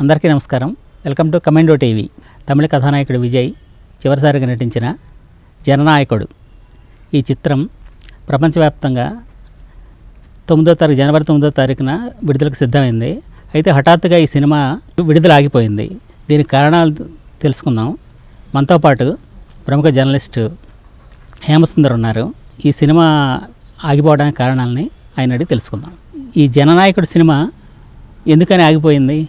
అందరికీ నమస్కారం. Welcome to commando TV. Tamil కథానాయకుడు విజయ్ చివరిసారిగా నటించిన జననాయకుడు. ఈ చిత్రం ప్రపంచవ్యాప్తంగా తొమ్మిదో తారీఖు జనవరి తొమ్మిదో తారీఖున విడుదలకు సిద్ధమైంది. అయితే హఠాత్తుగా ఈ సినిమా విడుదల ఆగిపోయింది దీనికి కారణాలు తెలుసుకుందాం. మనతో పాటు ప్రముఖ జర్నలిస్టు హేమసుందర్ ఉన్నారు. ఈ సినిమా ఆగిపోవడానికి కారణాలని ఆయన అడిగి తెలుసుకుందాం. ఈ జననాయకుడు సినిమా ఎందుకని ఆగిపోయింది?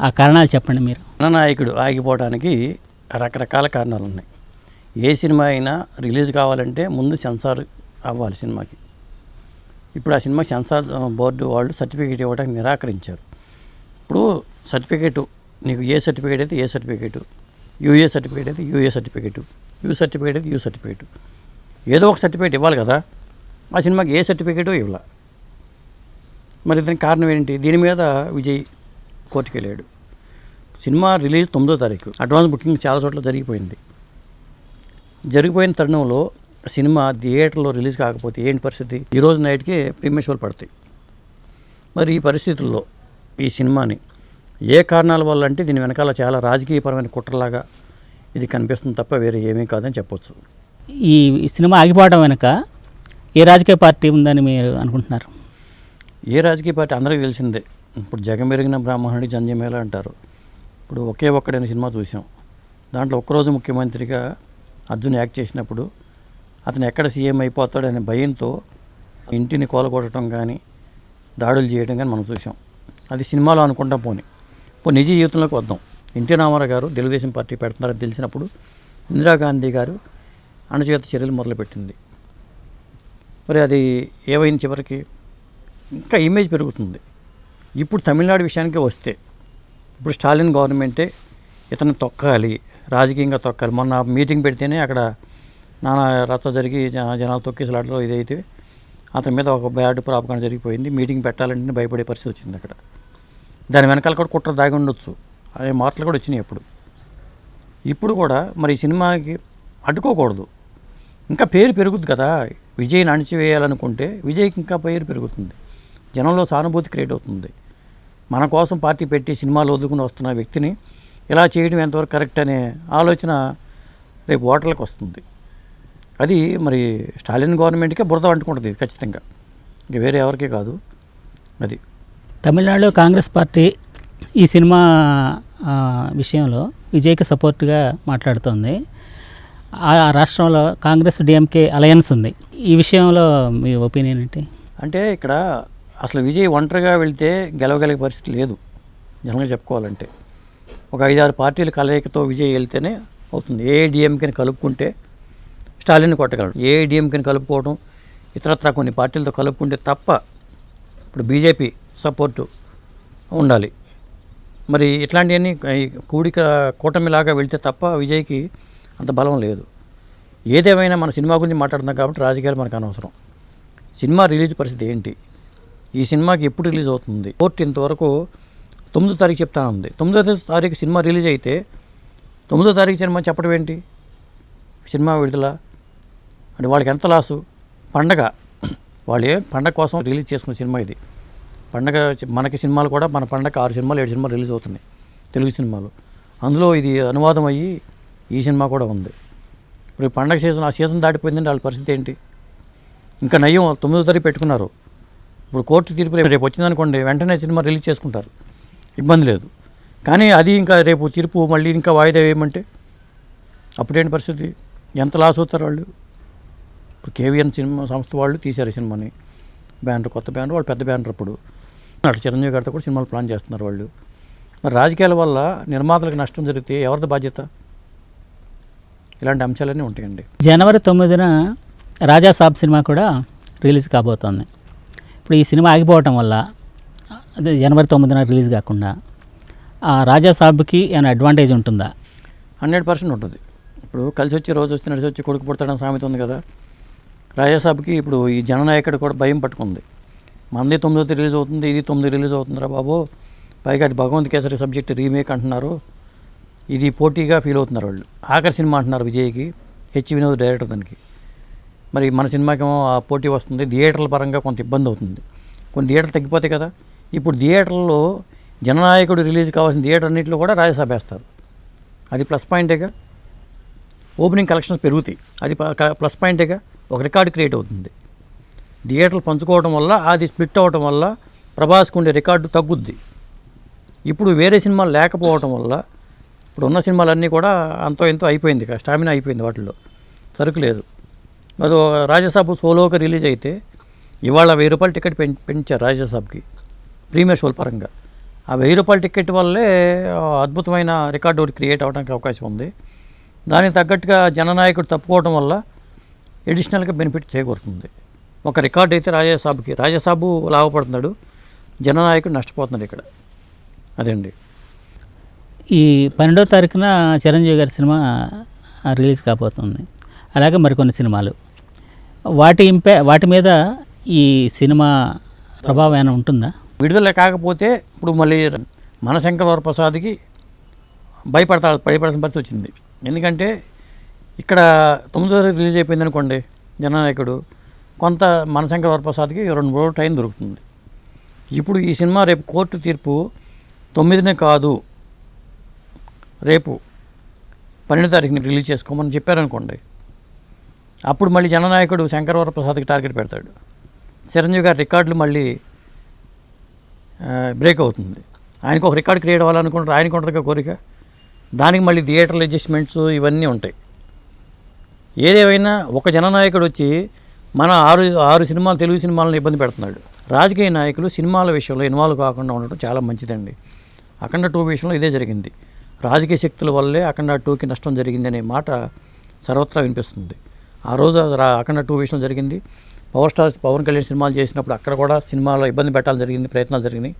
ఆ కారణాలు చెప్పండి మీరు. జననాయకుడు ఆగిపోవడానికి రకరకాల కారణాలు ఉన్నాయి. ఏ సినిమా అయినా రిలీజ్ కావాలంటే ముందు సెన్సార్ అవ్వాలి సినిమాకి. ఇప్పుడు ఆ సినిమా సెన్సార్ బోర్డు వాళ్ళు సర్టిఫికేట్ ఇవ్వడానికి నిరాకరించారు. ఇప్పుడు సర్టిఫికేటు నీకు ఏ సర్టిఫికేట్ అయితే ఏ సర్టిఫికేటు యూఏ సర్టిఫికేట్ అయితే యూఏ సర్టిఫికేటు యూ సర్టిఫికేట్ అయితే యూ సర్టిఫికేటు. ఏదో ఒక సర్టిఫికేట్ ఇవ్వాలి కదా ఆ సినిమాకి ఏ సర్టిఫికేటో ఇవ్వాలి. మరి దీనికి కారణం ఏంటి? దీని మీద విజయ్ కోర్టుకు వెళ్ళాడు సినిమా రిలీజ్ తొమ్మిదో తారీఖు. అడ్వాన్స్ బుకింగ్ చాలా చోట్ల జరిగిపోయింది. జరిగిపోయిన తరుణంలో సినిమా థియేటర్లో రిలీజ్ కాకపోతే ఏంటి పరిస్థితి? ఈ రోజు నైట్కి ప్రీమియర్ షోలు పడతాయి. మరి ఈ పరిస్థితుల్లో ఈ సినిమాని ఏ కారణాల వల్ల అంటే దీని వెనకాల చాలా రాజకీయపరమైన కుట్రలాగా ఇది కనిపిస్తుంది తప్ప వేరే ఏమీ కాదని చెప్పొచ్చు. ఈ సినిమా ఆగిపోవడం వెనుక ఏ రాజకీయ పార్టీ ఉందని మీరు అనుకుంటున్నారు? ఏ రాజకీయ పార్టీ? అందరికీ తెలిసిందే. ఇప్పుడు జగమెరిగిన బ్రాహ్మణుడి జంజమేళ అంటారు. ఇప్పుడు ఒకే ఒక్కడైన సినిమా చూసాం దాంట్లో ఒక్కరోజు ముఖ్యమంత్రిగా అర్జున్ యాక్ట్ చేసినప్పుడు అతను ఎక్కడ సీఎం అయిపోతాడనే భయంతో ఇంటిని కోలగొట్టడం కానీ దాడులు చేయడం కానీ మనం చూసాం అది సినిమాలో అనుకుంటాం పోని. ఇప్పుడు నిజ జీవితంలోకి వద్దాం. ఎన్టీ రామారావు గారు తెలుగుదేశం పార్టీ పెడుతున్నారని తెలిసినప్పుడు ఇందిరాగాంధీ గారు అణచేత చర్యలు మొదలుపెట్టింది. మరి అది ఏమైంది చివరికి ఇంకా ఇమేజ్ పెరుగుతుంది. ఇప్పుడు తమిళనాడు విషయానికి వస్తే ఇప్పుడు స్టాలిన్ గవర్నమెంటే ఇతను తొక్కాలి రాజకీయంగా తొక్కాలి. మొన్న మీటింగ్ పెడితేనే అక్కడ నానా రచ్చ జరిగి జనాలు తొక్కేసలాటలో ఇదైతే అతని మీద ఒక బ్యాడ్ ప్రాపకం జరిగిపోయింది. మీటింగ్ పెట్టాలంటే భయపడే పరిస్థితి వచ్చింది అక్కడ. దాని వెనకాల కూడా కుట్ర దాగి ఉండొచ్చు. అనే మాటలు కూడా వచ్చినాయి అప్పుడు. ఇప్పుడు కూడా మరి ఈ సినిమాకి అడ్డుకోకూడదు. ఇంకా పేరు పెరుగుద్ది కదా. విజయ్ని అణిచివేయాలనుకుంటే విజయ్కి ఇంకా పేరు పెరుగుతుంది. జనంలో సానుభూతి క్రియేట్ అవుతుంది. మన కోసం పార్టీ పెట్టి సినిమాలు వదులుకుని వస్తున్న వ్యక్తిని ఇలా చేయడం ఎంతవరకు కరెక్ట్ అనే ఆలోచన రేపు ఓటర్లకు వస్తుంది. అది మరి స్టాలిన్ గవర్నమెంట్కే బురద అంటుకుంటుంది ఖచ్చితంగా. ఇంక వేరే ఎవరికీ కాదు. అది. తమిళనాడులో కాంగ్రెస్ పార్టీ ఈ సినిమా విషయంలో విజయ్కి సపోర్ట్గా మాట్లాడుతోంది. ఆ రాష్ట్రంలో కాంగ్రెస్ డిఎంకే అలయన్స్ ఉంది. ఈ విషయంలో మీ ఒపీనియన్ ఏంటి? అంటే ఇక్కడ అసలు విజయ్ ఒంటరిగా వెళ్తే గెలవగలిగే పరిస్థితి లేదు నిజంగా చెప్పుకోవాలంటే. ఒక ఐదారు పార్టీల కలయికతో విజయ్ వెళ్తేనే అవుతుంది. ఏ కలుపుకుంటే స్టాలిన్ కొట్టగలడు. ఏ కలుపుకోవడం ఇతరత్ర కొన్ని పార్టీలతో కలుపుకుంటే తప్ప ఇప్పుడు బీజేపీ సపోర్టు ఉండాలి. మరి ఇట్లాంటివన్నీ కూడిక కూటమిలాగా వెళ్తే తప్ప విజయ్కి అంత బలం లేదు. ఏదేమైనా మన సినిమా గురించి మాట్లాడుతున్నాం కాబట్టి రాజకీయాలు మనకు అనవసరం. సినిమా రిలీజ్ పరిస్థితి ఏంటి? ఈ సినిమాకి ఎప్పుడు రిలీజ్ అవుతుంది? కోర్టు ఇంతవరకు తొమ్మిదో తారీఖు చెప్తా ఉంది. తొమ్మిదో తారీఖు సినిమా రిలీజ్ అయితే తొమ్మిదో తారీఖు సినిమా చెప్పడం ఏంటి? సినిమా విడుదల. అంటే వాళ్ళకి ఎంత లాసు? పండగ. వాళ్ళు ఏ పండగ కోసం రిలీజ్ చేసుకున్న సినిమా ఇది. పండగ మనకి సినిమాలు కూడా మన పండగ ఆరు సినిమాలు ఏడు సినిమాలు రిలీజ్ అవుతున్నాయి. తెలుగు సినిమాలు. అందులో ఇది అనువాదం అయ్యి ఈ సినిమా కూడా ఉంది. ఇప్పుడు ఈ పండగ సీజన్ ఆ సీజన్ దాటిపోయిందంటే వాళ్ళ పరిస్థితి ఏంటి? ఇంకా నయ్యం తొమ్మిదో తారీఖు పెట్టుకున్నారు. ఇప్పుడు కోర్టు తీర్పు రేపు రేపు వచ్చిందనుకోండి వెంటనే సినిమా రిలీజ్ చేసుకుంటారు. ఇబ్బంది లేదు. కానీ అది ఇంకా రేపు తీర్పు మళ్ళీ ఇంకా వాయిదా వేయమంటే అప్పుడేంటి పరిస్థితి? ఎంత లాస్ అవుతారు వాళ్ళు? ఇప్పుడు కేవీఎన్ సినిమా సంస్థ వాళ్ళు తీశారు సినిమాని. బ్యానర్ కొత్త బ్యానర్ వాళ్ళు పెద్ద బ్యానర్ అప్పుడు. అటు చిరంజీవి గారితో కూడా సినిమాలు ప్లాన్ చేస్తున్నారు వాళ్ళు. మరి రాజకీయాల వల్ల నిర్మాతలకు నష్టం జరిగితే ఎవరిది బాధ్యత? ఇలాంటి అంశాలన్నీ ఉంటాయండి. జనవరి తొమ్మిదిన రాజా సాబ్ సినిమా కూడా రిలీజ్ కాబోతోంది. ఇప్పుడు ఈ సినిమా ఆగిపోవటం వల్ల అదే జనవరి తొమ్మిదిన రిలీజ్ కాకుండా ఆ రాజా సాబ్కి ఏమైనా అడ్వాంటేజ్ ఉంటుందా? హండ్రెడ్ పర్సెంట్ ఉంటుంది. ఇప్పుడు కలిసి వచ్చి రోజు వస్తే నడిచి వచ్చి కొడుకు పుడతాడని సామెత ఉంది కదా. రాజాసాబ్కి ఇప్పుడు ఈ జననాయకుడు కూడా భయం పట్టుకుంది. మనది తొమ్మిదో రిలీజ్ అవుతుంది ఇది తొమ్మిది రిలీజ్ అవుతుందిరా బాబు. పైగా అది భగవంత్ కేసరి సబ్జెక్ట్ రీమేక్ అంటున్నారు. ఇది పోటీగా ఫీల్ అవుతున్నారు వాళ్ళు. ఆఖరి సినిమా అంటున్నారు విజయ్కి హెచ్ వినోద్ డైరెక్టర్ దానికి మరి మన సినిమాకేమో ఆ పోటీ వస్తుంది. థియేటర్ల పరంగా కొంత ఇబ్బంది అవుతుంది. కొన్ని థియేటర్లు తగ్గిపోతాయి కదా. ఇప్పుడు థియేటర్లో జననాయకుడు రిలీజ్ కావాల్సిన థియేటర్ అన్నింటిలో కూడా రాజ్యసభ వేస్తారు. అది ప్లస్ పాయింటేగా ఓపెనింగ్ కలెక్షన్స్ పెరుగుతాయి. అది ప- ప్లస్ పాయింటేగా ఒక రికార్డు క్రియేట్ అవుతుంది. థియేటర్లు పంచుకోవడం వల్ల అది స్ప్లిట్ అవ్వటం వల్ల ప్రభాస్కి ఉండే రికార్డు తగ్గుద్ది. ఇప్పుడు వేరే సినిమాలు లేకపోవటం వల్ల ఇప్పుడు ఉన్న సినిమాలన్నీ కూడా అంతో ఎంతో అయిపోయింది ఇక స్టామినా అయిపోయింది వాటిల్లో. సరుకు లేదు. అది ఒక రాజ్యసభ సోలోగా రిలీజ్ అయితే ఇవాళ వెయ్యి రూపాయల టికెట్ పెంచారు రాజ్యసభకి ప్రీమియర్ షోల పరంగా. ఆ వెయ్యి రూపాయల టికెట్ వల్లే అద్భుతమైన రికార్డు ఒకటి క్రియేట్ అవ్వడానికి అవకాశం ఉంది. దానికి తగ్గట్టుగా జననాయకుడు తప్పుకోవడం వల్ల ఎడిషనల్గా బెనిఫిట్ చేకూరుతుంది. ఒక రికార్డు అయితే రాజాసాబ్కి రాజాసాబు లాభపడుతున్నాడు జననాయకుడు నష్టపోతున్నాడు ఇక్కడ. అదండి ఈ పన్నెండో తారీఖున చిరంజీవి గారి సినిమా రిలీజ్ కాబోతుంది. అలాగే మరికొన్ని సినిమాలు. వాటి ఇంపా వాటి మీద ఈ సినిమా ప్రభావం ఏమైనా ఉంటుందా? విడుదల కాకపోతే ఇప్పుడు మళ్ళీ మనశంకర ప్రసాద్కి భయపడతా భయపడాల్సిన పరిస్థితి వచ్చింది. ఎందుకంటే ఇక్కడ తొమ్మిదో తారీఖు రిలీజ్ అయిపోయింది అనుకోండి జననాయకుడు కొంత మనశంకర ప్రసాద్కి రెండు మూడు టైం దొరుకుతుంది. ఇప్పుడు ఈ సినిమా రేపు కోర్టు తీర్పు తొమ్మిదినే కాదు రేపు పన్నెండు తారీఖుని రిలీజ్ చేసుకోమని చెప్పారనుకోండి అప్పుడు మళ్ళీ జననాయకుడు శంకర ప్రసాద్కి టార్గెట్ పెడతాడు. చిరంజీవి గారి రికార్డులు మళ్ళీ బ్రేక్ అవుతుంది. ఆయనకు ఒక రికార్డ్ క్రియేట్ అవ్వాలనుకుంటారు. ఆయనకు ఉంటుంది కోరిక. దానికి మళ్ళీ థియేటర్ల అడ్జస్ట్మెంట్స్ ఇవన్నీ ఉంటాయి. ఏదేమైనా ఒక జననాయకుడు వచ్చి మన ఆరు ఆరు సినిమాలు తెలుగు సినిమాలను ఇబ్బంది పెడుతున్నాడు. రాజకీయ నాయకులు సినిమాల విషయంలో ఇన్వాల్వ్ కాకుండా ఉండటం చాలా మంచిదండి. అఖండ టూ విషయంలో ఇదే జరిగింది. రాజకీయ శక్తుల వల్లే అఖండ టూకి నష్టం జరిగింది అనే మాట సర్వత్రా వినిపిస్తుంది. ఆ రోజు అక్కడ అఖండ టూ విషయం జరిగింది. పవర్ స్టార్ పవన్ కళ్యాణ్ సినిమాలు చేసినప్పుడు అక్కడ కూడా సినిమాలో ఇబ్బంది పెట్టాలి జరిగింది ప్రయత్నాలు జరిగినాయి.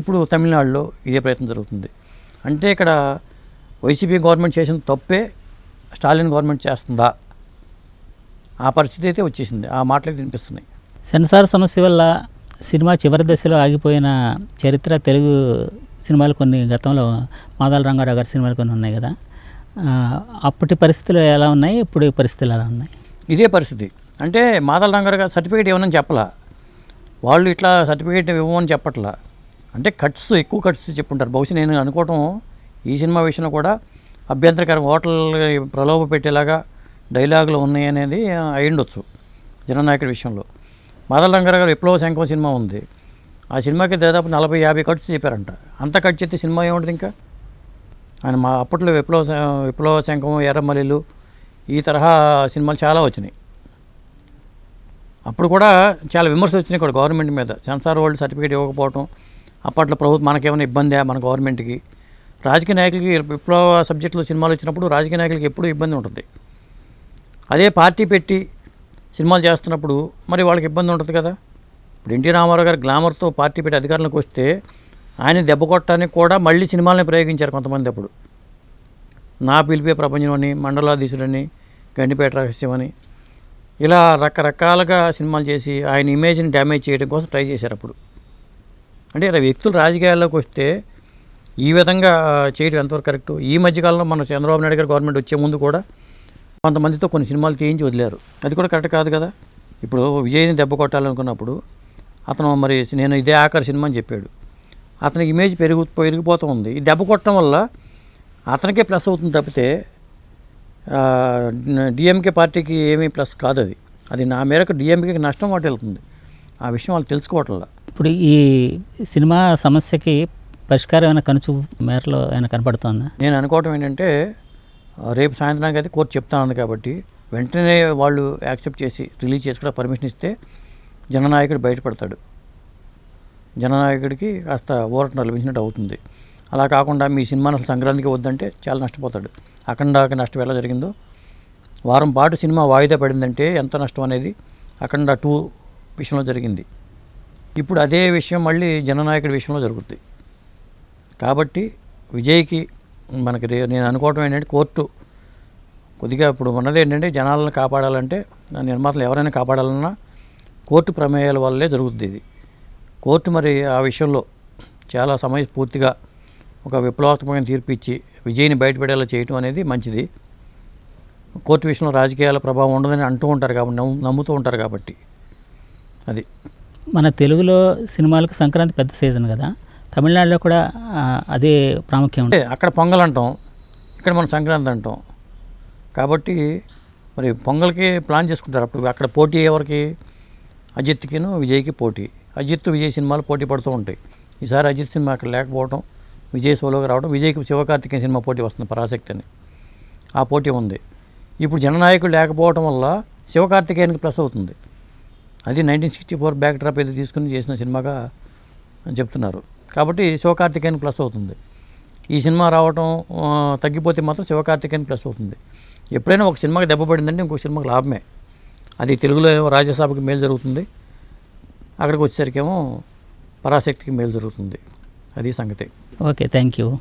ఇప్పుడు తమిళనాడులో ఇదే ప్రయత్నం జరుగుతుంది. అంటే ఇక్కడ వైసీపీ గవర్నమెంట్ చేసిన తప్పే స్టాలిన్ గవర్నమెంట్ చేస్తుందా? ఆ పరిస్థితి అయితే వచ్చేసింది. ఆ మాటలే వినిపిస్తున్నాయి. సెన్సార్ సమస్య వల్ల సినిమా చివరి దశలో ఆగిపోయిన చరిత్ర తెలుగు సినిమాలు కొన్ని గతంలో మాదాల రంగారావు గారి సినిమాలు కొన్ని ఉన్నాయి కదా. అప్పటి పరిస్థితులు ఎలా ఉన్నాయి? ఇప్పుడు పరిస్థితులు ఎలా ఉన్నాయి? ఇదే పరిస్థితి. అంటే మాదల రంగారు గారు సర్టిఫికేట్ ఇవ్వనని చెప్పలా. వాళ్ళు ఇట్లా సర్టిఫికేట్ ఇవ్వమని చెప్పట్లా. అంటే కట్స్ ఎక్కువ కట్స్ చెప్పుంటారు. బహుశా నేను అనుకోవటం ఈ సినిమా విషయంలో కూడా అభ్యంతరకరం హోటల్ ప్రలోభ పెట్టేలాగా డైలాగులు ఉన్నాయి అనేది అయి ఉండొచ్చు జననాయకుడి విషయంలో. మాదల రంగారావు గారు ఎప్పుడో శంఖం సినిమా ఉంది. ఆ సినిమాకి దాదాపు నలభై యాభై కట్స్ చెప్పారంట. అంత కట్ చెప్తే సినిమా ఏముంటుంది ఇంకా? ఆయన మా అప్పట్లో విప్లవ విప్లవ శంఖం ఎర్రమల్లిలు ఈ తరహా సినిమాలు చాలా వచ్చినాయి. అప్పుడు కూడా చాలా విమర్శలు వచ్చినాయి కూడా గవర్నమెంట్ మీద. సెన్సార్ వరల్డ్ సర్టిఫికేట్ ఇవ్వకపోవటం అప్పట్లో ప్రభుత్వం మనకేమైనా ఇబ్బందా మన గవర్నమెంట్కి. రాజకీయ నాయకులకి విప్లవ సబ్జెక్టులో సినిమాలు వచ్చినప్పుడు రాజకీయ నాయకులకి ఎప్పుడూ ఇబ్బంది ఉంటుంది. అదే పార్టీ పెట్టి సినిమాలు చేస్తున్నప్పుడు మరి వాళ్ళకి ఇబ్బంది ఉంటుంది కదా. ఇప్పుడు ఎన్టీ రామారావు గారు గ్లామర్తో పార్టీ పెట్టి అధికారంలోకి వస్తే ఆయన దెబ్బ కొట్టడానికి కూడా మళ్ళీ సినిమాలని ప్రయోగించారు కొంతమంది అప్పుడు. నా పిలిపే ప్రపంచం అని మండలాధీశుడని గండిపేట రహస్యం అని ఇలా రకరకాలుగా సినిమాలు చేసి ఆయన ఇమేజ్ని డ్యామేజ్ చేయడం కోసం ట్రై చేశారు అప్పుడు. అంటే ఇలా వ్యక్తులు రాజకీయాల్లోకి వస్తే ఈ విధంగా చేయడం ఎంతవరకు కరెక్ట్? ఈ మధ్యకాలంలో మన చంద్రబాబు నాయుడు గారు గవర్నమెంట్ వచ్చే ముందు కూడా కొంతమందితో కొన్ని సినిమాలు తీయించి వదిలేరు. అది కూడా కరెక్ట్ కాదు కదా? ఇప్పుడు విజయ్ని దెబ్బ కొట్టాలనుకున్నప్పుడు అతను మరి నేను ఇదే ఆఖరి సినిమా అని చెప్పాడు. అతనికి ఇమేజ్ పెరుగు పెరిగిపోతూ ఉంది. ఈ దెబ్బ కొట్టడం వల్ల అతనికే ప్లస్ అవుతుంది తప్పితే డిఎంకే పార్టీకి ఏమీ ప్లస్ కాదు అది. అది నా మేరకు డిఎంకేకి నష్టం వాటి వెళ్తుంది ఆ విషయం వాళ్ళు తెలుసుకోవట్లా. ఇప్పుడు ఈ సినిమా సమస్యకి పరిష్కారం ఏమైనా కనుచు మేరలో ఏమైనా కనపడుతుందా? నేను అనుకోవటం ఏంటంటే రేపు సాయంత్రానికి అయితే కోర్టు చెప్తాను కాబట్టి వెంటనే వాళ్ళు యాక్సెప్ట్ చేసి రిలీజ్ చేసి కూడా పర్మిషన్ ఇస్తే జననాయకుడు బయటపడతాడు. జననాయకుడికి కాస్త ఊరట లభించినట్టు అవుతుంది. అలా కాకుండా మీ సినిమాను అసలు సంక్రాంతికి వద్దంటే చాలా నష్టపోతాడు. అఖండాకి నష్టం ఎలా జరిగిందో? వారం పాటు సినిమా వాయిదా పడిందంటే ఎంత నష్టం అనేది అఖండ టూ విషయంలో జరిగింది. ఇప్పుడు అదే విషయం మళ్ళీ జననాయకుడి విషయంలో జరుగుతుంది కాబట్టి విజయ్కి మనకి నేను అనుకోవటం ఏంటంటే కోర్టు కొద్దిగా ఇప్పుడు ఉన్నది ఏంటంటే జనాలను కాపాడాలంటే నా నిర్మాతలు ఎవరైనా కాపాడాలన్నా కోర్టు ప్రమేయాల వల్లే జరుగుతుంది ఇది. కోర్టు మరి ఆ విషయంలో చాలా సమయస్ఫూర్తిగా ఒక విప్లవాత్మకమైన తీర్పు ఇచ్చి విజయ్ని బయటపడేలా చేయటం అనేది మంచిది. కోర్టు విషయంలో రాజకీయాల ప్రభావం ఉండదని అంటూ ఉంటారు కాబట్టి నమ్ము- నమ్ముతూ ఉంటారు కాబట్టి అది. మన తెలుగులో సినిమాలకు సంక్రాంతి పెద్ద సీజన్ కదా తమిళనాడులో కూడా అదే ప్రాముఖ్యం అంటే ఉంటుంది అక్కడ పొంగల్ అంటాం ఇక్కడ మనం సంక్రాంతి అంటాం. కాబట్టి మరి పొంగల్కి ప్లాన్ చేసుకుంటారు అప్పుడు అక్కడ పోటీ ఎవరికి? అజిత్కిను విజయ్కి పోటీ. అజిత్ విజయ్ సినిమాలు పోటీ పడుతూ ఉంటాయి. ఈసారి అజిత్ సినిమా అక్కడ లేకపోవడం విజయ్ సోలోకి రావడం విజయ్కి శివకార్తికేయ సినిమా పోటీ వస్తుంది పరాశక్తి అని ఆ పోటీ ఉంది. ఇప్పుడు జననాయకుడు లేకపోవడం వల్ల శివకార్తికేయనికి ప్లస్ అవుతుంది. అది nineteen sixty four backdrop ఏదో తీసుకుని చేసిన సినిమాగా చెప్తున్నారు. కాబట్టి శివకార్తికేయన్ ప్లస్ అవుతుంది. ఈ సినిమా రావటం తగ్గిపోతే మాత్రం శివకార్తికేయన్ ప్లస్ అవుతుంది. ఎప్పుడైనా ఒక సినిమాకి దెబ్బ పడిందంటే ఇంకో సినిమాకి లాభమే. అది తెలుగులో రాజ్యసభకు రాజ్యసభకి మేలు జరుగుతుంది. అక్కడికి వచ్చేసరికేమో పరాశక్తికి మేలు జరుగుతుంది. అది సంగతి. Okay thank you